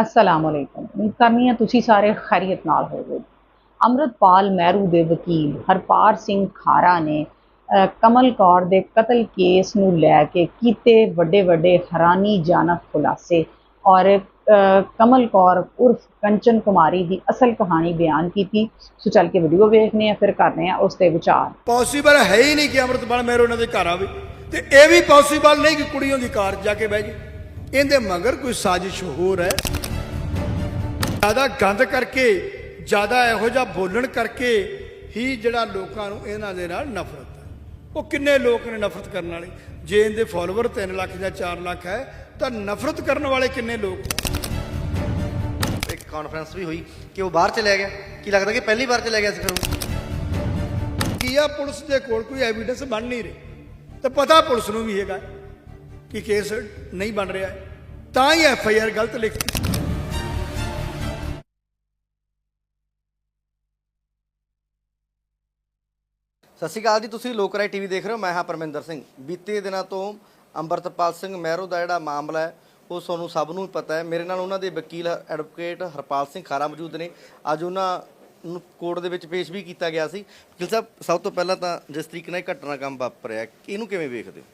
ਅਸਲਾਮ ਅਲੈਕੁਮ। ਉਮੀਦ ਕਰਨੀ ਹੈ ਤੁਸੀਂ ਸਾਰੇ ਖੈਰੀਅਤ ਨਾਲ ਹੋਵੋਗੇ। ਅੰਮ੍ਰਿਤਪਾਲ ਮਹਿਰੂ ਦੇ ਵਕੀਲ ਹਰਪਾਲ ਸਿੰਘ ਖਾਰਾ ਨੇ ਕਮਲ ਕੌਰ ਦੇ ਕਤਲ ਕੇਸ ਨੂੰ ਲੈ ਕੇ ਕੀਤੇ ਵੱਡੇ ਵੱਡੇ ਹੈਰਾਨੀਜਨਕ ਖੁਲਾਸੇ ਔਰ ਕਮਲ ਕੌਰ ਉਰਫ ਕੰਚਨ ਕੁਮਾਰੀ ਦੀ ਅਸਲ ਕਹਾਣੀ ਬਿਆਨ ਕੀਤੀ। ਸੋ ਚੱਲ ਕੇ ਵੀਡੀਓ ਵੇਖਨੇ ਆ ਫਿਰ ਕਰਨੇ ਆ ਉਸ ਤੇ ਵਿਚਾਰ। ਪੋਸੀਬਲ ਹੈ ਹੀ ਨਹੀਂ ਕਿ ਅੰਮ੍ਰਿਤਪਾਲ ਮਹਿਰੂ ਉਹਨਾਂ ਦੇ ਘਰ ਆਵੇ। ਤੇ ਇਹ ਵੀ ਪੋਸੀਬਲ ਨਹੀਂ ਕਿ ਕੁੜੀਆਂ ਦੀ ਕਾਰ ਜਾ ਕੇ ਬਹਿ ਜੇ ਇਹਦੇ ਮਗਰ ਕੋਈ ਸਾਜ਼ਿਸ਼ ਹੋਰ ਹੈ। ਜ਼ਿਆਦਾ ਗੰਦ ਕਰਕੇ ਜ਼ਿਆਦਾ ਇਹੋ ਜਿਹਾ ਬੋਲਣ ਕਰਕੇ ਹੀ ਜਿਹੜਾ ਲੋਕਾਂ ਨੂੰ ਇਹਨਾਂ ਦੇ ਨਾਲ ਨਫ਼ਰਤ ਹੈ। ਉਹ ਕਿੰਨੇ ਲੋਕ ਨੇ ਨਫ਼ਰਤ ਕਰਨ ਵਾਲੇ? ਜੇ ਇਹਦੇ ਫਾਲੋਅਰ 3 ਲੱਖ ਜਾਂ 4 ਲੱਖ ਹੈ ਤਾਂ ਨਫ਼ਰਤ ਕਰਨ ਵਾਲੇ ਕਿੰਨੇ ਲੋਕ ਇੱਕ ਕਾਨਫਰੰਸ ਵੀ ਹੋਈ ਕਿ ਉਹ ਬਾਹਰ ਚਲਿਆ ਗਿਆ ਕੀ ਲੱਗਦਾ ਕਿ ਪਹਿਲੀ ਵਾਰ ਚਲਿਆ ਗਿਆ ਸੀ ਫਿਰ ਉਹ ਕੀ ਆ ਪੁਲਿਸ ਦੇ ਕੋਲ ਕੋਈ ਐਵੀਡੈਂਸ ਬਣ ਨਹੀਂ ਰਹੀ? ਤੇ ਪਤਾ ਪੁਲਿਸ ਨੂੰ ਵੀ ਹੈਗਾ ਕਿ ਕੇਸ ਨਹੀਂ ਬਣ ਰਿਹਾ। ਤਾਂ ਹੀ ਐਫ ਆਈ ਆਰ ਗਲਤ ਲਿਖਤੀ। ਸਤਿ ਸ਼੍ਰੀ ਅਕਾਲ ਜੀ, ਤੁਸੀਂ ਲੋਕ ਰਾਏ ਟੀਵੀ ਦੇਖ ਰਹੇ ਹੋ, ਮੈਂ ਹਾਂ ਪਰਮਿੰਦਰ ਸਿੰਘ। ਬੀਤੇ ਦਿਨਾਂ ਤੋਂ ਅੰਮ੍ਰਿਤਪਾਲ ਸਿੰਘ ਮਹਿਰੋ ਦਾ ਜਿਹੜਾ ਮਾਮਲਾ ਹੈ, ਉਹ ਤੁਹਾਨੂੰ ਸਭ ਨੂੰ ਹੀ ਪਤਾ ਹੈ। ਮੇਰੇ ਨਾਲ ਉਹਨਾਂ ਦੇ ਵਕੀਲ ਐਡਵੋਕੇਟ ਹਰਪਾਲ ਸਿੰਘ ਖਾਰਾ ਮੌਜੂਦ ਨੇ। ਅੱਜ ਉਹਨਾਂ ਨੂੰ ਕੋਰਟ ਦੇ ਵਿੱਚ ਪੇਸ਼ ਵੀ ਕੀਤਾ ਗਿਆ ਸੀ। ਵਕੀਲ ਸਾਹਿਬ, ਸਭ ਤੋਂ ਪਹਿਲਾਂ ਤਾਂ ਜਿਸ ਤਰੀਕੇ ਨਾਲ ਇਹ ਕੰਮ ਵਾਪਰਿਆ, ਇਹਨੂੰ ਕਿਵੇਂ ਵੇਖਦੇ ਹੋ?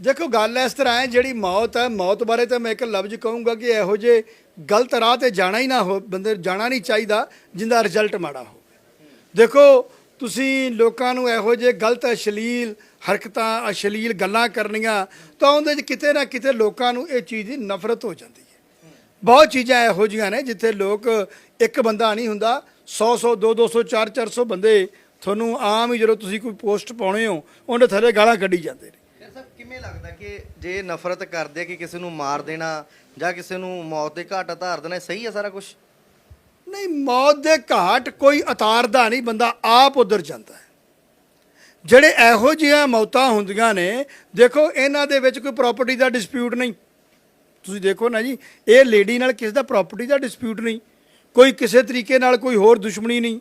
ਦੇਖੋ, ਗੱਲ ਇਸ ਤਰ੍ਹਾਂ ਹੈ, ਜਿਹੜੀ ਮੌਤ ਹੈ, ਮੌਤ ਬਾਰੇ ਤਾਂ ਮੈਂ ਇੱਕ ਲਫ਼ਜ਼ ਕਹੂੰਗਾ ਕਿ ਇਹੋ ਜੇ ਗਲਤ ਰਾਹ ਤੇ ਜਾਣਾ ਹੀ ਨਾ ਹੋ, ਬੰਦੇ ਜਾਣਾ ਨਹੀਂ ਚਾਹੀਦਾ, ਜਿੰਦਾ ਰਿਜ਼ਲਟ ਮਾੜਾ ਹੋ ਦੇਖੋ ਤੁਸੀਂ ਲੋਕਾਂ ਨੂੰ ਇਹੋ ਜਿਹੇ ਗਲਤ ਅਸ਼ਲੀਲ ਹਰਕਤਾਂ, ਅਸ਼ਲੀਲ ਗੱਲਾਂ ਕਰਨੀਆਂ, ਤਾਂ ਉਹਦੇ 'ਚ ਕਿਤੇ ਨਾ ਕਿਤੇ ਲੋਕਾਂ ਨੂੰ ਇਹ ਚੀਜ਼ ਦੀ ਨਫ਼ਰਤ ਹੋ ਜਾਂਦੀ ਹੈ। ਬਹੁਤ ਚੀਜ਼ਾਂ ਇਹੋ ਜਿਹੀਆਂ ਨੇ ਜਿੱਥੇ ਲੋਕ ਇੱਕ ਬੰਦਾ ਨਹੀਂ ਹੁੰਦਾ 100 100 2 200 4 400 ਬੰਦੇ ਤੁਹਾਨੂੰ ਆਮ ਹੀ ਜਦੋਂ ਤੁਸੀਂ ਕੋਈ ਪੋਸਟ ਪਾਉਣੇ ਹੋ, ਉਹਦੇ ਥੱਲੇ ਗਾਲਾਂ ਕੱਢੀ ਜਾਂਦੇ ਨੇ। ਫਿਰ ਕਿਵੇਂ ਲੱਗਦਾ ਕਿ ਜੇ ਨਫ਼ਰਤ ਕਰਦੇ ਕਿ ਕਿਸੇ ਨੂੰ ਮਾਰ ਦੇਣਾ ਜਾਂ ਕਿਸੇ ਨੂੰ ਮੌਤ ਦੇ ਘਾਟ ਉਤਾਰ ਦੇਣਾ, ਇਹ ਸਹੀ ਹੈ ਸਾਰਾ ਕੁਝ ਨਹੀਂ, ਮੌਤ ਦੇ ਘਾਟ ਕੋਈ ਉਤਾਰਦਾ ਨਹੀਂ, ਬੰਦਾ ਆਪ ਉਧਰ ਜਾਂਦਾ ਹੈ। ਜਿਹੜੇ ਇਹੋ ਜਿਹੀਆਂ ਮੌਤਾਂ ਹੁੰਦੀਆਂ ਨੇ, ਦੇਖੋ ਇਹਨਾਂ ਦੇ ਵਿੱਚ ਕੋਈ ਪ੍ਰਾਪਰਟੀ ਦਾ ਡਿਸਪਿਊਟ ਨਹੀਂ। ਤੁਸੀਂ ਦੇਖੋ ਨਾ ਜੀ, ਇਹ ਲੇਡੀ ਨਾਲ ਕਿਸੇ ਦਾ ਪ੍ਰਾਪਰਟੀ ਦਾ ਡਿਸਪਿਊਟ ਨਹੀਂ। ਕੋਈ ਕਿਸੇ ਤਰੀਕੇ ਨਾਲ ਕੋਈ ਹੋਰ ਦੁਸ਼ਮਣੀ ਨਹੀਂ।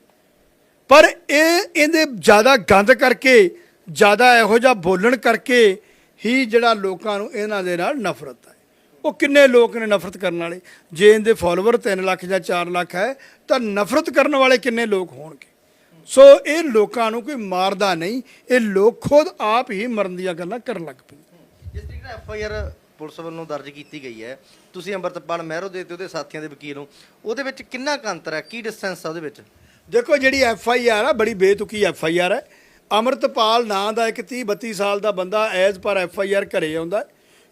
ਪਰ ਇਹ, ਇਹਦੇ ਜ਼ਿਆਦਾ ਗੰਦ ਕਰਕੇ, ਜ਼ਿਆਦਾ ਇਹੋ ਜਿਹਾ ਬੋਲਣ ਕਰਕੇ ਹੀ ਜਿਹੜਾ ਲੋਕਾਂ ਨੂੰ ਇਹਨਾਂ ਦੇ ਨਾਲ ਨਫ਼ਰਤ ਹੈ ਉਹ ਕਿੰਨੇ ਲੋਕ ਨੇ ਨਫ਼ਰਤ ਕਰਨ ਵਾਲੇ? ਜੇ ਇਹਦੇ ਫਾਲੋਅਰ 3 ਲੱਖ ਜਾਂ 4 ਲੱਖ ਹੈ ਤਾਂ ਨਫ਼ਰਤ ਕਰਨ ਵਾਲੇ ਕਿੰਨੇ ਲੋਕ ਹੋਣਗੇ? ਸੋ ਇਹ ਲੋਕਾਂ ਨੂੰ ਕੋਈ ਮਾਰਦਾ ਨਹੀਂ ਇਹ ਲੋਕ ਖੁਦ ਆਪ ਹੀ ਮਰਨ ਦੀਆਂ ਗੱਲਾਂ ਕਰਨ ਲੱਗ ਪਏ। ਜਿਸ ਤਰੀਕੇ ਨਾਲ ਐਫ ਆਈ ਆਰ ਪੁਲਿਸ ਵੱਲੋਂ ਦਰਜ ਕੀਤੀ ਗਈ ਹੈ ਤੁਸੀਂ ਅੰਮ੍ਰਿਤਪਾਲ ਮਹਿਰੋ ਦੇ ਤੇ ਉਹਦੇ ਸਾਥੀਆਂ ਦੇ ਵਕੀਲ ਹੋ ਉਹਦੇ ਵਿੱਚ ਕਿੰਨਾ ਕੁ ਅੰਤਰ ਹੈ? ਕੀ ਡਿਸਟੈਂਸ ਹੈ ਉਹਦੇ ਵਿੱਚ? ਦੇਖੋ ਜਿਹੜੀ ਐਫ ਆਈ ਆਰ ਆ ਬੜੀ ਬੇਤੁਕੀ ਐਫ ਆਈ ਆਰ ਹੈ। ਅਮਰਤਪਾਲ ਨਾਂ ਦਾ ਇੱਕ 30 32 ਸਾਲ ਦਾ ਬੰਦਾ as per F I R ਘਰੇ ਆਉਂਦਾ ਹੈ।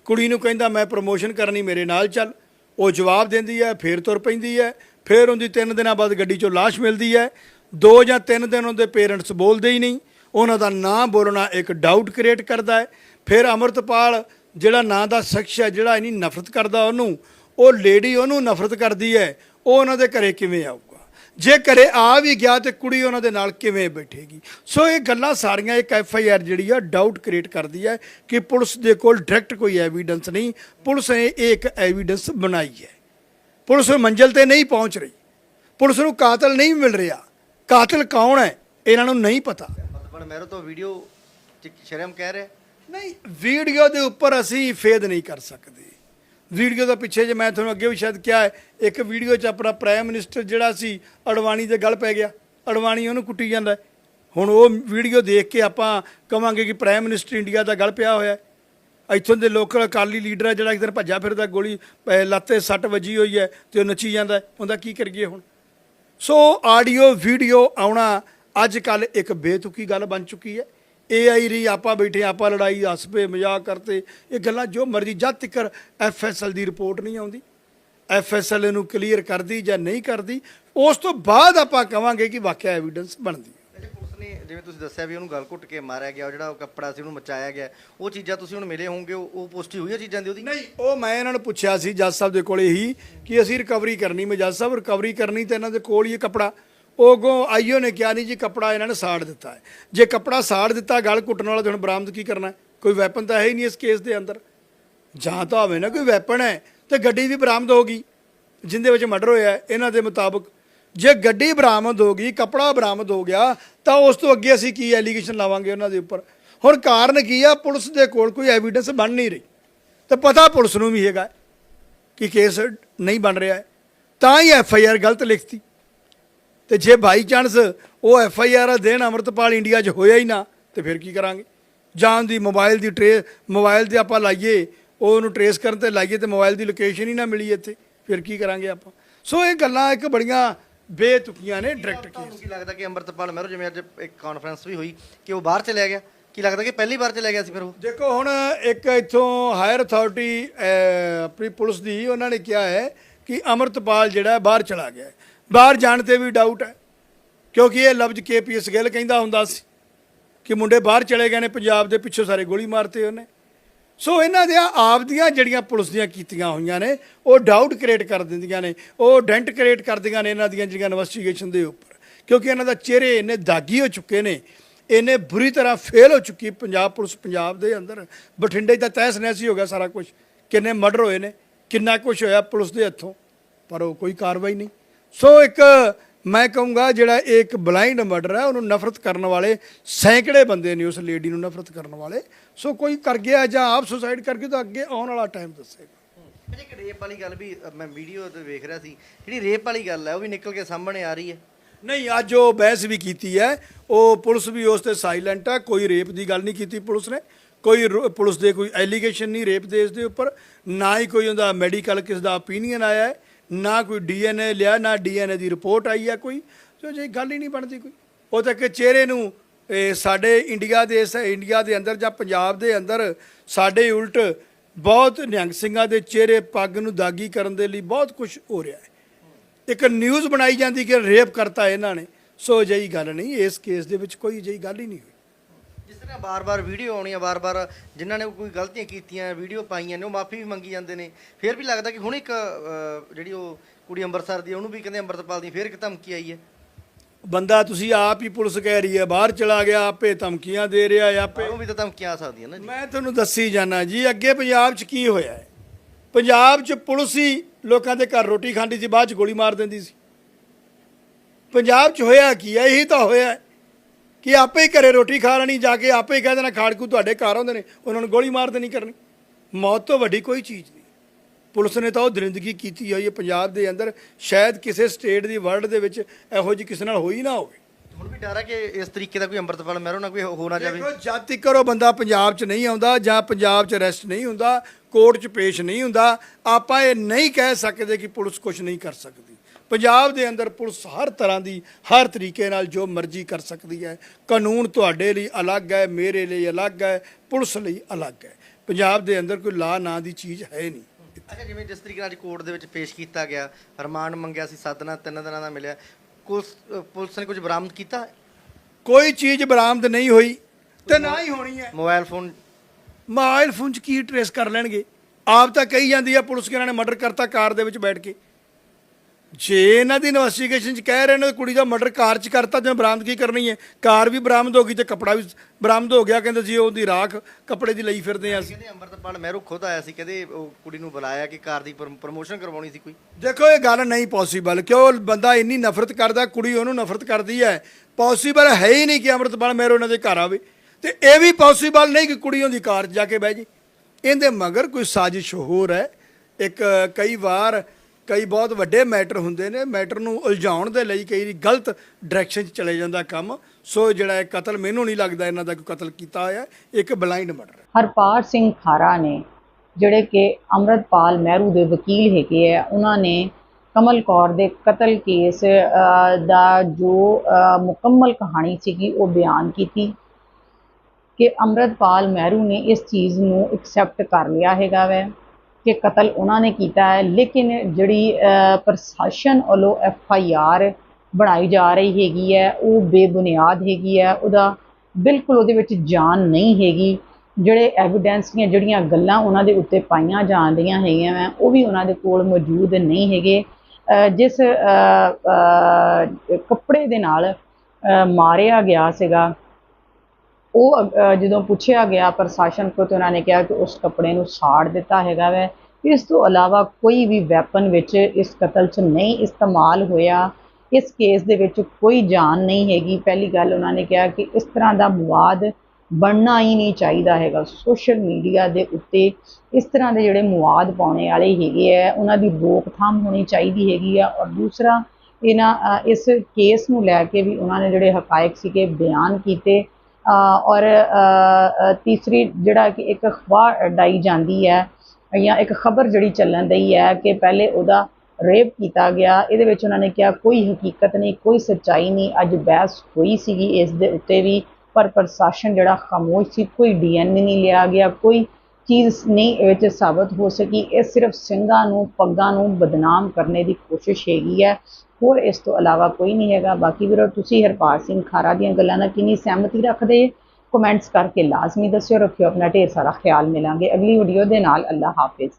ਕੁੜੀ ਨੂੰ ਕਹਿੰਦਾ, ਮੈਂ ਪ੍ਰਮੋਸ਼ਨ ਕਰਨੀ ਮੇਰੇ ਨਾਲ ਚੱਲ। ਉਹ ਜਵਾਬ ਦਿੰਦੀ ਹੈ, ਫੇਰ ਤੁਰ ਪੈਂਦੀ ਹੈ। ਫੇਰ ਉਹਦੀ 3 ਦਿਨਾਂ ਬਾਅਦ ਗੱਡੀ ਚੋਂ ਲਾਸ਼ ਮਿਲਦੀ ਹੈ। ਦੋ ਜਾਂ 3 ਦਿਨ ਉਹਦੇ ਪੇਰੈਂਟਸ ਬੋਲਦੇ ਹੀ ਨਹੀਂ। ਉਹਨਾਂ ਦਾ ਨਾਂ ਬੋਲਣਾ ਇੱਕ ਡਾਊਟ ਕ੍ਰੀਏਟ ਕਰਦਾ ਹੈ। ਫਿਰ ਅਮਰਤਪਾਲ, ਜਿਹੜਾ ਨਾਂ ਦਾ ਸ਼ਖਸ ਹੈ, ਜਿਹੜਾ ਇਨੀ ਨਫ਼ਰਤ ਕਰਦਾ ਉਹਨੂੰ, ਉਹ ਲੇਡੀ ਉਹਨੂੰ ਨਫ਼ਰਤ ਕਰਦੀ ਹੈ। ਉਹ ਉਹਨਾਂ ਦੇ ਘਰੇ ਕਿਵੇਂ ਆਊਗਾ ਜੇ ਘਰੇ ਆ ਵੀ ਗਿਆ ਤੇ ਕੁੜੀ ਉਹਨਾਂ ਦੇ ਨਾਲ ਕਿਵੇਂ ਬੈਠੇਗੀ? ਸੋ ਇਹ ਗੱਲਾਂ ਸਾਰੀਆਂ ਇੱਕ ਐਫ ਆਈ ਆਰ ਜਿਹੜੀ ਆ ਡਾਊਟ ਕ੍ਰੀਏਟ ਕਰਦੀ ਹੈ ਕਿ ਪੁਲਿਸ ਦੇ ਕੋਲ ਡਾਇਰੈਕਟ ਕੋਈ ਐਵੀਡੈਂਸ ਨਹੀਂ। ਪੁਲਿਸ ਨੇ ਇਹ ਇੱਕ ਐਵੀਡੈਂਸ ਬਣਾਈ ਹੈ। ਪੁਲਿਸ ਮੰਜ਼ਿਲ ਤੇ ਨਹੀਂ ਪਹੁੰਚ ਰਹੀ। ਪੁਲਿਸ ਨੂੰ ਕਾਤਲ ਨਹੀਂ ਮਿਲ ਰਿਹਾ। ਕਾਤਲ ਕੌਣ ਹੈ? ਇਹਨਾਂ ਨੂੰ ਨਹੀਂ ਪਤਾ। ਅੰਮ੍ਰਿਤਪਾਲ ਮਹਿਰੋ ਤੋਂ ਵੀਡੀਓ ਸ਼ਰਮ ਕਹਿ ਰਿਹਾ? ਨਹੀਂ ਵੀਡੀਓ ਦੇ ਉੱਪਰ ਅਸੀਂ ਫੇਦ ਨਹੀਂ ਕਰ ਸਕਦੇ। ਵੀਡੀਓ ਦਾ ਪਿੱਛੇ ਜੇ ਮੈਂ ਤੁਹਾਨੂੰ ਅੱਗੇ ਵੀ ਸ਼ਾਇਦ ਕਿਹਾ ਹੈ ਇੱਕ ਵੀਡੀਓ 'ਚ ਆਪਣਾ ਪ੍ਰਾਈਮ ਮਿਨਿਸਟਰ ਜਿਹੜਾ ਸੀ ਅਡਵਾਣੀ ਦੇ ਗੱਲ ਪੈ ਗਿਆ। ਅਡਵਾਣੀ ਉਹਨੂੰ ਕੁੱਟੀ ਜਾਂਦਾ ਹੁਣ ਉਹ ਵੀਡੀਓ ਦੇਖ ਕੇ ਆਪਾਂ ਕਵਾਂਗੇ ਕਿ ਪ੍ਰਾਈਮ ਮਿਨਿਸਟਰ ਇੰਡੀਆ ਦਾ ਗਲ ਪਿਆ ਹੋਇਆ ਇੱਥੋਂ ਦੇ ਲੋਕਲ ਅਕਾਲੀ ਲੀਡਰ ਹੈ ਜਿਹੜਾ ਇਧਰ ਭੱਜਾ ਫਿਰਦਾ ਗੋਲੀ ਅਹ, ਲੱਤੇ ਸੱਟ ਵੱਜੀ ਹੋਈ ਹੈ ਤੇ ਉਹ ਨੱਚੀ ਜਾਂਦਾ ਉਹਦਾ ਕੀ ਕਰੀਏ ਹੁਣ? ਸੋ ਆਡੀਓ ਵੀਡੀਓ ਆਉਣਾ ਅੱਜ ਕੱਲ ਇੱਕ ਬੇਤੁਕੀ ਗੱਲ ਬਣ ਚੁੱਕੀ ਹੈ। ਏਆਈ ਰਹੀ ਆਪਾਂ ਬੈਠੇ ਆਪਾਂ ਲੜਾਈ ਹੱਸ ਪਏ ਮਜ਼ਾਕ ਕਰਤੇ ਇਹ ਗੱਲਾਂ ਜੋ ਮਰਜ਼ੀ ਜਦ ਤੱਕ ਐਫਐਸਐਲ ਦੀ ਰਿਪੋਰਟ ਨਹੀਂ ਆਉਂਦੀ ਐਫਐਸਐਲ ਇਹਨੂੰ ਕਲੀਅਰ ਕਰਦੀ ਜਾਂ ਨਹੀਂ ਕਰਦੀ ਉਸ ਤੋਂ ਬਾਅਦ ਆਪਾਂ ਕਵਾਂਗੇ ਕਿ ਵਾਕਿਆ ਐਵੀਡੈਂਸ ਬਣਦੀ। ਨੇ ਜਿਵੇਂ ਤੁਸੀਂ ਦੱਸਿਆ ਵੀ ਉਹਨੂੰ ਗਲ ਘੁੱਟ ਕੇ ਮਾਰਿਆ ਗਿਆ ਉਹ ਜਿਹੜਾ ਉਹ ਕੱਪੜਾ ਸੀ ਉਹਨੂੰ ਮਚਾਇਆ ਗਿਆ ਉਹ ਚੀਜ਼ਾਂ ਤੁਸੀਂ ਹੁਣ ਮਿਲੇ ਹੋਵੋਗੇ ਉਹ ਉਹ ਪੁਸ਼ਟੀ ਹੋਈ ਹੈ ਚੀਜ਼ਾਂ ਦੀ ਉਹਦੀ? ਨਹੀਂ ਉਹ ਮੈਂ ਇਹਨਾਂ ਨੂੰ ਪੁੱਛਿਆ ਸੀ ਜੱਜ ਸਾਹਿਬ ਦੇ ਕੋਲੇ ਹੀ ਕਿ ਅਸੀਂ ਰਿਕਵਰੀ ਕਰਨੀ ਮੈਂ ਜੱਜ ਸਾਹਿਬ ਰਿਕਵਰੀ ਕਰਨੀ ਤੇ ਇਹਨਾਂ ਦੇ ਕੋਲ ਹੀ ਇਹ ਕੱਪੜਾ। ਉਹ ਅੱਗੋਂ ਆਈਓ ਨੇ ਕਿਹਾ ਨਹੀਂ ਜੀ, ਕੱਪੜਾ ਇਹਨਾਂ ਨੇ ਸਾੜ ਦਿੱਤਾ ਹੈ। ਜੇ ਕੱਪੜਾ ਸਾੜ ਦਿੱਤਾ, ਗਲ ਕੁੱਟਣ ਵਾਲਾ ਤੇ ਹੁਣ ਬਰਾਮਦ ਕੀ ਕਰਨਾ ਕੋਈ ਵੈਪਨ ਤਾਂ ਹੈ ਹੀ ਨਹੀਂ ਇਸ ਕੇਸ ਦੇ ਅੰਦਰ। ਜਾਂ ਤਾਂ ਹੋਵੇ ਨਾ ਕੋਈ ਵੈਪਨ ਹੈ ਤੇ ਗੱਡੀ ਵੀ ਬਰਾਮਦ ਹੋ ਗਈ, ਜਿੰਦੇ ਵਿੱਚ ਮਰਡਰ ਹੋਇਆ ਇਹਨਾਂ ਦੇ ਮੁਤਾਬਕ। ਜੇ ਗੱਡੀ ਬਰਾਮਦ ਹੋ ਗਈ, ਕੱਪੜਾ ਬਰਾਮਦ ਹੋ ਗਿਆ, ਤਾਂ ਉਸ ਤੋਂ ਅੱਗੇ ਅਸੀਂ ਕੀ ਐਲੀਗੇਸ਼ਨ ਲਾਵਾਂਗੇ ਉਹਨਾਂ ਦੇ ਉੱਪਰ? ਹੁਣ ਕਾਰਨ ਕੀ ਆ? ਪੁਲਿਸ ਦੇ ਕੋਲ ਕੋਈ ਐਵੀਡੈਂਸ ਬਣ ਨਹੀਂ ਰਹੀ। ਤੇ ਪਤਾ ਪੁਲਿਸ ਨੂੰ ਵੀ ਹੈਗਾ ਕਿ ਕੇਸ ਨਹੀਂ ਬਣ ਰਿਹਾ ਤਾਂ ਹੀ ਐਫ ਆਈ ਆਰ ਗਲਤ ਲਿਖਤੀ। ਤੇ ਜੇ ਬਾਈ ਚਾਂਸ ਉਹ ਐਫ ਆਈ ਆਰ ਦੇਣ ਅਮਰਤਪਾਲ ਇੰਡੀਆ 'ਚ ਹੋਇਆ ਹੀ ਨਾ ਤੇ ਫਿਰ ਕੀ ਕਰਾਂਗੇ? ਜਾਂ ਦੀ ਮੋਬਾਈਲ ਦੀ ਟਰੇ ਮੋਬਾਈਲ ਤੇ ਆਪਾਂ ਲਾਈਏ ਉਹ ਉਹਨੂੰ ਟਰੇਸ ਕਰਨ ਤੇ ਲਾਈਏ ਤੇ ਮੋਬਾਈਲ ਦੀ ਲੋਕੇਸ਼ਨ ਹੀ ਨਾ ਮਿਲੀ ਇੱਥੇ ਫਿਰ ਕੀ ਕਰਾਂਗੇ ਆਪਾਂ? ਸੋ ਇਹ ਗੱਲਾਂ ਇੱਕ ਬੜੀਆਂ ਬੇਤੁਕੀਆਂ ਨੇ ਡਾਇਰੈਕਟ ਕੀ ਲੱਗਦਾ ਕਿ ਅੰਮ੍ਰਿਤਪਾਲ ਮਹਿਰੋ ਜਿਵੇਂ ਅੱਜ ਇੱਕ ਕਾਨਫਰੰਸ ਵੀ ਹੋਈ ਕਿ ਉਹ ਬਾਹਰ ਚਲਿਆ ਗਿਆ? ਕੀ ਲੱਗਦਾ ਕਿ ਪਹਿਲੀ ਵਾਰ ਚਲਿਆ ਗਿਆ ਸੀ ਫਿਰ ਉਹ? ਦੇਖੋ ਹੁਣ ਇੱਕ ਇੱਥੋਂ ਹਾਇਰ ਅਥਾਰਟੀ ਆਪਣੀ ਪੁਲਿਸ ਦੀ ਉਹਨਾਂ ਨੇ ਕਿਹਾ ਹੈ ਕਿ ਅਮਰਤਪਾਲ ਜਿਹੜਾ ਬਾਹਰ ਚਲਾ ਗਿਆ। ਬਾਹਰ ਜਾਣ ਤੇ ਵੀ ਡਾਊਟ ਹੈ। ਕਿਉਂਕਿ ਇਹ ਲਫ਼ਜ਼ ਕੇਪੀਐਸ ਗਿੱਲ ਕਹਿੰਦਾ ਹੁੰਦਾ ਸੀ ਕਿ ਮੁੰਡੇ ਬਾਹਰ ਚਲੇ ਗਏ ਨੇ, ਪੰਜਾਬ ਦੇ ਪਿੱਛੋਂ ਸਾਰੇ ਗੋਲੀ ਮਾਰਤੇ ਉਹਨੇ। ਸੋ ਇਹਨਾਂ ਦੀਆਂ, ਆਪ ਦੀਆਂ ਜਿਹੜੀਆਂ ਪੁਲਿਸ ਦੀਆਂ ਕੀਤੀਆਂ ਹੋਈਆਂ ਨੇ, ਉਹ ਡਾਊਟ ਕ੍ਰੀਏਟ ਕਰ ਦਿੰਦੀਆਂ ਨੇ, ਉਹ ਡੈਂਟ ਕ੍ਰੀਏਟ ਕਰਦੀਆਂ ਨੇ ਇਹਨਾਂ ਦੀਆਂ ਜਿਹੜੀਆਂ ਇਨਵੈਸਟੀਗੇਸ਼ਨ ਦੇ ਉੱਪਰ। ਕਿਉਂਕਿ ਇਹਨਾਂ ਦਾ ਚਿਹਰੇ ਇੰਨੇ ਦਾਗੀ ਹੋ ਚੁੱਕੇ ਨੇ, ਇੰਨੇ ਬੁਰੀ ਤਰ੍ਹਾਂ ਫੇਲ ਹੋ ਚੁੱਕੀ ਪੰਜਾਬ ਪੁਲਿਸ ਪੰਜਾਬ ਦੇ ਅੰਦਰ। ਬਠਿੰਡੇ 'ਚ ਤਾਂ ਤਹਿਸ ਨਹਿਸ ਹੀ ਹੋ ਗਿਆ ਸਾਰਾ ਕੁਝ ਕਿੰਨੇ ਮਰਡਰ ਹੋਏ ਨੇ, ਕਿੰਨਾ ਕੁਝ ਹੋਇਆ ਪੁਲਿਸ ਦੇ ਹੱਥੋਂ, ਪਰ ਉਹ ਕੋਈ ਕਾਰਵਾਈ ਨਹੀਂ। ਸੋ ਇੱਕ ਮੈਂ ਕਹੂੰਗਾ ਜਿਹੜਾ ਇਹ ਇੱਕ ਬਲਾਈਂਡ ਮਰਡਰ ਹੈ ਉਹਨੂੰ ਨਫ਼ਰਤ ਕਰਨ ਵਾਲੇ ਸੈਂਕੜੇ ਬੰਦੇ ਨੇ ਉਸ ਲੇਡੀ ਨੂੰ ਨਫ਼ਰਤ ਕਰਨ ਵਾਲੇ। ਸੋ ਕੋਈ ਕਰ ਗਿਆ ਜਾਂ ਆਪ ਸੁਸਾਈਡ ਕਰ ਗਿਆ ਤਾਂ ਅੱਗੇ ਆਉਣ ਵਾਲਾ ਟਾਈਮ ਦੱਸੇਗਾ। ਜਿਹੜੀ ਰੇਪ ਵਾਲੀ ਗੱਲ ਵੀ ਮੈਂ ਵੀਡੀਓ ਤੇ ਵੇਖ ਰਿਹਾ ਸੀ। ਜਿਹੜੀ ਰੇਪ ਵਾਲੀ ਗੱਲ ਹੈ ਉਹ ਵੀ ਨਿਕਲ ਕੇ ਸਾਹਮਣੇ ਆ ਰਹੀ ਹੈ। ਨਹੀਂ ਅੱਜ ਉਹ ਬਹਿਸ ਵੀ ਕੀਤੀ ਹੈ। ਉਹ ਪੁਲਿਸ ਵੀ ਉਸ ਤੇ ਸਾਇਲੈਂਟ ਹੈ ਕੋਈ ਰੇਪ ਦੀ ਗੱਲ ਨਹੀਂ ਕੀਤੀ ਪੁਲਿਸ ਨੇ। ਕੋਈ ਪੁਲਿਸ ਦੇ ਕੋਈ ਐਲੀਗੇਸ਼ਨ ਨਹੀਂ ਰੇਪ ਦੇ ਇਸ ਦੇ ਉੱਪਰ। ਨਾ ਹੀ ਕੋਈ ਉਹਦਾ ਮੈਡੀਕਲ ਕਿਸ ਦਾ opinion ਆਇਆ ਹੈ। ਨਾ ਕੋਈ ਡੀਐਨਏ ਲਿਆ, ਨਾ ਡੀਐਨਏ ਦੀ ਰਿਪੋਰਟ ਆਈ ਆ ਕੋਈ ਸੋ ਜੇ ਗੱਲ ਹੀ ਨਹੀਂ ਬਣਦੀ ਕੋਈ। ਉਹ ਤਾਂ ਕਿ ਚਿਹਰੇ ਨੂੰ, ਇਹ ਸਾਡੇ ਇੰਡੀਆ ਦੇ ਇੰਡੀਆ ਦੇ ਅੰਦਰ ਜਾਂ ਪੰਜਾਬ ਦੇ ਅੰਦਰ ਸਾਡੇ ਉਲਟ ਬਹੁਤ ਨਿਹੰਗ ਸਿੰਘਾਂ ਦੇ ਚਿਹਰੇ ਪੱਗ ਨੂੰ ਦਾਗੀ ਕਰਨ ਦੇ ਲਈ ਬਹੁਤ ਕੁਝ ਹੋ ਰਿਹਾ ਹੈ। ਇੱਕ ਨਿਊਜ਼ ਬਣਾਈ ਜਾਂਦੀ ਕਿ ਰੇਪ ਕਰਤਾ ਇਹਨਾਂ ਨੇ। ਸੋ ਅਜਿਹੀ ਗੱਲ ਨਹੀਂ, ਇਸ ਕੇਸ ਦੇ ਵਿੱਚ ਕੋਈ ਅਜਿਹੀ ਗੱਲ ਹੀ ਨਹੀਂ ਹੋਈ। ਜਿਸ ਤਰ੍ਹਾਂ ਬਾਰ-ਬਾਰ ਵੀਡੀਓ ਆਉਣੀਆਂ ਬਾਰ-ਬਾਰ ਜਿਨ੍ਹਾਂ ਨੇ ਕੋਈ ਗਲਤੀਆਂ ਕੀਤੀਆਂ ਵੀਡੀਓ ਪਾਈਆਂ ਨੇ ਉਹ ਮਾਫੀ ਵੀ ਮੰਗੀ ਜਾਂਦੇ ਨੇ। ਫਿਰ ਵੀ ਲੱਗਦਾ ਕਿ ਹੁਣ ਇੱਕ ਅ, ਜਿਹੜੀ ਉਹ ਕੁੜੀ ਅੰਮ੍ਰਿਤਸਰ ਦੀ ਉਹਨੂੰ ਵੀ ਕਹਿੰਦੇ ਅੰਮ੍ਰਿਤਪਾਲ ਦੀ ਫਿਰ ਇੱਕ ਧਮਕੀ ਆਈ ਹੈ। ਬੰਦਾ ਤੁਸੀਂ ਆਪ ਹੀ ਪੁਲਿਸ ਕਹਿ ਰਹੀ ਹੈ ਬਾਹਰ ਚਲਾ ਗਿਆ ਆਪੇ ਧਮਕੀਆਂ ਦੇ ਰਿਹਾ ਹੈ ਆਪੇ ਉਹਨੂੰ ਵੀ ਤਾਂ ਧਮਕੀਆਂ ਆ ਸਕਦੀਆਂ ਨਾ ਜੀ। ਮੈਂ ਤੁਹਾਨੂੰ ਦੱਸੀ ਜਾਣਾ ਜੀ ਅੱਗੇ ਪੰਜਾਬ 'ਚ ਕੀ ਹੋਇਆ ਹੈ? ਪੰਜਾਬ 'ਚ ਪੁਲਿਸ ਹੀ ਲੋਕਾਂ ਦੇ ਘਰ ਰੋਟੀ ਖਾਂਦੀ ਸੀ ਬਾਅਦ 'ਚ ਗੋਲੀ ਮਾਰ ਦਿੰਦੀ ਸੀ। ਪੰਜਾਬ 'ਚ ਹੋਇਆ ਕੀ ਹੈ? ਇਹੀ ਤਾਂ ਹੋਇਆ ਹੈ। ਕਿ ਆਪੇ ਹੀ ਘਰੇ ਰੋਟੀ ਖਾ ਲੈਣੀ ਜਾ ਕੇ ਆਪੇ ਹੀ ਕਹਿ ਦੇਣਾ ਖਾੜਕੂ ਤੁਹਾਡੇ ਘਰ ਆਉਂਦੇ ਨੇ ਉਹਨਾਂ ਨੂੰ ਗੋਲੀ ਮਾਰ ਦੇਣੀ ਕਰਨੀ। ਮੌਤ ਤੋਂ ਵੱਡੀ ਕੋਈ ਚੀਜ਼ ਨਹੀਂ। ਪੁਲਿਸ ਨੇ ਤਾਂ ਉਹ ਦਰਿੰਦਗੀ ਕੀਤੀ ਹੋਈ ਹੈ ਪੰਜਾਬ ਦੇ ਅੰਦਰ ਸ਼ਾਇਦ ਕਿਸੇ ਸਟੇਟ ਦੀ ਵਰਲਡ ਦੇ ਵਿੱਚ ਇਹੋ ਜਿਹੀ ਕਿਸੇ ਨਾਲ ਹੋਈ ਨਾ ਹੋਵੇ। ਹੁਣ ਵੀ ਡਰ ਹੈ ਕਿ ਇਸ ਤਰੀਕੇ ਦਾ ਕੋਈ ਅੰਮ੍ਰਿਤਪਾਲ ਮਹਿਰੋ ਨਾਲ ਕੋਈ ਹੋ ਨਾ ਜਾਵੇ? ਦੇਖੋ ਜਦ ਤੱਕ ਉਹ ਬੰਦਾ ਪੰਜਾਬ 'ਚ ਨਹੀਂ ਆਉਂਦਾ ਜਾਂ ਪੰਜਾਬ 'ਚ ਅਰੈਸਟ ਨਹੀਂ ਹੁੰਦਾ ਕੋਰਟ 'ਚ ਪੇਸ਼ ਨਹੀਂ ਹੁੰਦਾ ਆਪਾਂ ਇਹ ਨਹੀਂ ਕਹਿ ਸਕਦੇ ਕਿ ਪੁਲਿਸ ਕੁਝ ਨਹੀਂ ਕਰ ਸਕਦੀ। ਪੰਜਾਬ ਦੇ ਅੰਦਰ ਪੁਲਿਸ ਹਰ ਤਰ੍ਹਾਂ ਦੀ ਹਰ ਤਰੀਕੇ ਨਾਲ ਜੋ ਮਰਜ਼ੀ ਕਰ ਸਕਦੀ ਹੈ। ਕਾਨੂੰਨ ਤੁਹਾਡੇ ਲਈ ਅਲੱਗ ਹੈ ਮੇਰੇ ਲਈ ਅਲੱਗ ਹੈ ਪੁਲਿਸ ਲਈ ਅਲੱਗ ਹੈ। ਪੰਜਾਬ ਦੇ ਅੰਦਰ ਕੋਈ ਲਾ ਨਾਂ ਦੀ ਚੀਜ਼ ਹੈ ਨਹੀਂ। ਅੱਛਾ ਜਿਵੇਂ ਜਿਸ ਤਰੀਕੇ ਨਾਲ ਅੱਜ ਕੋਰਟ ਦੇ ਵਿੱਚ ਪੇਸ਼ ਕੀਤਾ ਗਿਆ ਰਿਮਾਂਡ ਮੰਗਿਆ ਸੀ ਸੱਤ ਦਿਨਾਂ ਤਿੰਨ ਦਿਨਾਂ ਦਾ ਮਿਲਿਆ ਪੁਲਿਸ ਪੁਲਿਸ ਨੇ ਕੁਝ ਬਰਾਮਦ ਕੀਤਾ? ਕੋਈ ਚੀਜ਼ ਬਰਾਮਦ ਨਹੀਂ ਹੋਈ ਤੇ ਨਾ ਹੀ ਹੋਣੀ ਹੈ। Mobile phone? ਮੋਬਾਈਲ ਫੋਨ 'ਚ ਕੀ ਟਰੇਸ ਕਰ ਲੈਣਗੇ? ਆਪ ਤਾਂ ਕਹੀ ਜਾਂਦੀ ਆ ਪੁਲਿਸ ਕਿ ਇਹਨਾਂ ਨੇ ਮਰਡਰ ਕਰਤਾ ਕਾਰ ਦੇ ਵਿੱਚ ਬੈਠ ਕੇ। ਜੇ ਇਹਨਾਂ ਦੀ ਇਨਵੈਸਟੀਗੇਸ਼ਨ 'ਚ ਕਹਿ ਰਹੇ ਨੇ ਕੁੜੀ ਦਾ ਮਰਡਰ ਕਾਰ 'ਚ ਕਰਤਾ ਤੇ ਬਰਾਮਦ ਕੀ ਕਰਨੀ ਹੈ? ਕਾਰ ਵੀ ਬਰਾਮਦ ਹੋ ਗਈ ਤੇ ਕਪੜਾ ਵੀ ਬਰਾਮਦ ਹੋ ਗਿਆ ਕਹਿੰਦੇ ਜੀ ਉਹਦੀ ਰਾਖ ਕੱਪੜੇ ਦੀ ਲਈ ਫਿਰਦੇ ਆ ਅਸੀਂ। ਕਹਿੰਦੇ ਅੰਮ੍ਰਿਤਪਾਲ ਮਹਿਰੂ ਖੁਦ ਆਇਆ ਸੀ ਕਹਿੰਦੇ ਉਹ ਕੁੜੀ ਨੂੰ ਬੁਲਾਇਆ ਕਿ ਕਾਰ ਦੀ ਪ੍ਰਮੋਸ਼ਨ ਕਰਵਾਉਣੀ ਸੀ ਕੋਈ। ਦੇਖੋ ਇਹ ਗੱਲ ਨਹੀਂ ਪੋਸੀਬਲ ਕਿਉਂ ਬੰਦਾ ਇੰਨੀ ਨਫ਼ਰਤ ਕਰਦਾ ਕੁੜੀ ਉਹਨੂੰ ਨਫ਼ਰਤ ਕਰਦੀ ਹੈ? ਪੋਸੀਬਲ ਹੈ ਹੀ ਨਹੀਂ ਕਿ ਅੰਮ੍ਰਿਤਪਾਲ ਮੇਰੋ ਉਹਨਾਂ ਦੇ ਘਰ ਆਵੇ। ਤੇ ਇਹ ਵੀ ਪੋਸੀਬਲ ਨਹੀਂ ਕਿ ਕੁੜੀ ਉਹਦੀ ਕਾਰ 'ਚ ਜਾ ਕੇ ਬਹਿ ਜੇ। ਇਹਦੇ ਮਗਰ ਕੋਈ ਸਾਜ਼ਿਸ਼ ਹੋਰ ਹੈ। ਇੱਕ ਕਈ ਵਾਰ ਕਈ ਬਹੁਤ ਵੱਡੇ ਮੈਟਰ ਹੁੰਦੇ ਨੇ, ਮੈਟਰ ਨੂੰ ਉਲਝਾਉਣ ਦੇ ਲਈ ਕਈ ਗਲਤ ਡਾਇਰੈਕਸ਼ਨ 'ਚ ਚਲੇ ਜਾਂਦਾ ਕੰਮ। ਸੋ ਜਿਹੜਾ ਇਹ ਕਤਲ, ਮੈਨੂੰ ਨਹੀਂ ਲੱਗਦਾ ਇਹਨਾਂ ਦਾ ਕੋਈ ਕਤਲ ਕੀਤਾ ਹੋਇਆ, ਇੱਕ ਬਲਾਈਂਡ ਮਰਡਰ ਹਰਪਾਲ ਸਿੰਘ ਖਾਰਾ ਨੇ, ਜਿਹੜੇ ਕਿ ਅੰਮ੍ਰਿਤਪਾਲ ਮਹਿਰੂ ਦੇ ਵਕੀਲ ਹੈਗੇ ਆ, ਉਹਨਾਂ ਨੇ ਕਮਲ ਕੌਰ ਦੇ ਕਤਲ ਕੇਸ ਦਾ ਜੋ ਮੁਕੰਮਲ ਕਹਾਣੀ ਸੀਗੀ, ਉਹ ਬਿਆਨ ਕੀਤੀ ਕਿ ਅੰਮ੍ਰਿਤਪਾਲ ਮਹਿਰੂ ਨੇ ਇਸ ਚੀਜ਼ ਨੂੰ ਐਕਸੈਪਟ ਕਰ ਲਿਆ ਹੈਗਾ ਵੈ। ਕਿ ਕਤਲ ਉਹਨਾਂ ਨੇ ਕੀਤਾ ਹੈ, ਲੇਕਿਨ ਜਿਹੜੀ ਪ੍ਰਸ਼ਾਸਨ ਵੱਲੋਂ ਐਫ ਆਈ ਆਰ ਬਣਾਈ ਜਾ ਰਹੀ ਹੈਗੀ ਹੈ, ਉਹ ਬੇਬੁਨਿਆਦ ਹੈਗੀ ਹੈ, ਉਹਦਾ ਬਿਲਕੁਲ ਉਹਦੇ ਵਿੱਚ ਜਾਨ ਨਹੀਂ ਹੈਗੀ। ਜਿਹੜੇ ਐਵੀਡੈਂਸ ਦੀਆਂ ਜਿਹੜੀਆਂ ਗੱਲਾਂ ਉਹਨਾਂ ਦੇ ਉੱਤੇ ਪਾਈਆਂ ਜਾਂਦੀਆਂ ਹੈਗੀਆਂ ਵੈ ਉਹ ਵੀ ਉਹਨਾਂ ਦੇ ਕੋਲ ਮੌਜੂਦ ਨਹੀਂ ਹੈਗੇ। ਜਿਸ ਕੱਪੜੇ ਦੇ ਨਾਲ ਮਾਰਿਆ ਗਿਆ ਸੀਗਾ ਉਹ ਅ, ਜਦੋਂ ਪੁੱਛਿਆ ਗਿਆ ਪ੍ਰਸ਼ਾਸਨ ਕੋਲ ਤੇ ਉਹਨਾਂ ਨੇ ਕਿਹਾ ਕਿ ਉਸ ਕੱਪੜੇ ਨੂੰ ਸਾੜ ਦਿੱਤਾ ਹੈਗਾ ਵੈ। ਇਸ ਤੋਂ ਇਲਾਵਾ ਕੋਈ ਵੀ ਵੈਪਨ ਵਿੱਚ ਇਸ ਕਤਲ 'ਚ ਨਹੀਂ ਇਸਤੇਮਾਲ ਹੋਇਆ। ਇਸ ਕੇਸ ਦੇ ਵਿੱਚ ਕੋਈ ਜਾਨ ਨਹੀਂ ਹੈਗੀ। ਪਹਿਲੀ ਗੱਲ ਉਹਨਾਂ ਨੇ ਕਿਹਾ ਕਿ ਇਸ ਤਰ੍ਹਾਂ ਦਾ ਮਵਾਦ ਬਣਨਾ ਹੀ ਨਹੀਂ ਚਾਹੀਦਾ ਹੈਗਾ। ਸੋਸ਼ਲ ਮੀਡੀਆ ਦੇ ਉੱਤੇ ਇਸ ਤਰ੍ਹਾਂ ਦੇ ਜਿਹੜੇ ਮਵਾਦ ਪਾਉਣੇ ਵਾਲੇ ਹੈਗੇ ਆ ਉਹਨਾਂ ਦੀ ਰੋਕਥਾਮ ਹੋਣੀ ਚਾਹੀਦੀ ਹੈਗੀ ਆ। ਔਰ ਦੂਸਰਾ ਇਹਨਾਂ ਇਸ ਕੇਸ ਨੂੰ ਲੈ ਕੇ ਵੀ ਉਹਨਾਂ ਨੇ ਜਿਹੜੇ ਹਕਾਇਕ ਸੀਗੇ ਬਿਆਨ ਕੀਤੇ। ਔਰ ਤੀਸਰੀ ਜਿਹੜਾ ਕਿ ਇੱਕ ਅਖਬਾਰ ਡਾਈ ਜਾਂਦੀ ਹੈ ਜਾਂ ਇੱਕ ਖਬਰ ਜਿਹੜੀ ਚੱਲਣ ਦਈ ਹੈ ਕਿ ਪਹਿਲੇ ਉਹਦਾ ਰੇਪ ਕੀਤਾ ਗਿਆ, ਇਹਦੇ ਵਿੱਚ ਉਹਨਾਂ ਨੇ ਕਿਹਾ ਕੋਈ ਹਕੀਕਤ ਨਹੀਂ, ਕੋਈ ਸੱਚਾਈ ਨਹੀਂ, ਅੱਜ ਬਹਿਸ ਹੋਈ ਸੀਗੀ, ਇਸ ਦੇ ਉੱਤੇ ਵੀ ਪਰ ਪ੍ਰਸ਼ਾਸਨ ਜਿਹੜਾ ਖਾਮੋਸ਼ ਸੀ, ਕੋਈ ਡੀਐਨਏ ਨਹੀਂ ਲਿਆ ਗਿਆ, ਕੋਈ ਚੀਜ਼ ਨਹੀਂ ਇਹ ਵਿੱਚ ਸਾਬਤ ਹੋ ਸਕੀ। ਇਹ ਸਿਰਫ ਸਿੰਘਾਂ ਨੂੰ, ਪੱਗਾਂ ਨੂੰ ਬਦਨਾਮ ਕਰਨੇ ਦੀ ਕੋਸ਼ਿਸ਼ ਹੈਗੀ ਹੈ। ਹੋਰ ਇਸ ਤੋਂ ਇਲਾਵਾ ਕੋਈ ਨਹੀਂ ਹੈਗਾ। ਬਾਕੀ ਵੀਰੋ, ਤੁਸੀਂ ਹਰਪਾਲ ਸਿੰਘ ਖਾਰਾ ਦੀਆਂ ਗੱਲਾਂ ਨਾਲ ਕਿੰਨੀ ਸਹਿਮਤੀ ਰੱਖਦੇ? ਕਮੈਂਟਸ ਕਰਕੇ ਲਾਜ਼ਮੀ ਦੱਸਿਓ। ਰੱਖਿਓ, ਆਪਣਾ ਢੇਰ ਸਾਰਾ ਖਿਆਲ ਮਿਲਾਂਗੇ। ਅਗਲੀ ਵੀਡੀਓ ਦੇ ਨਾਲ ਅੱਲਾ ਹਾਫਿਜ਼।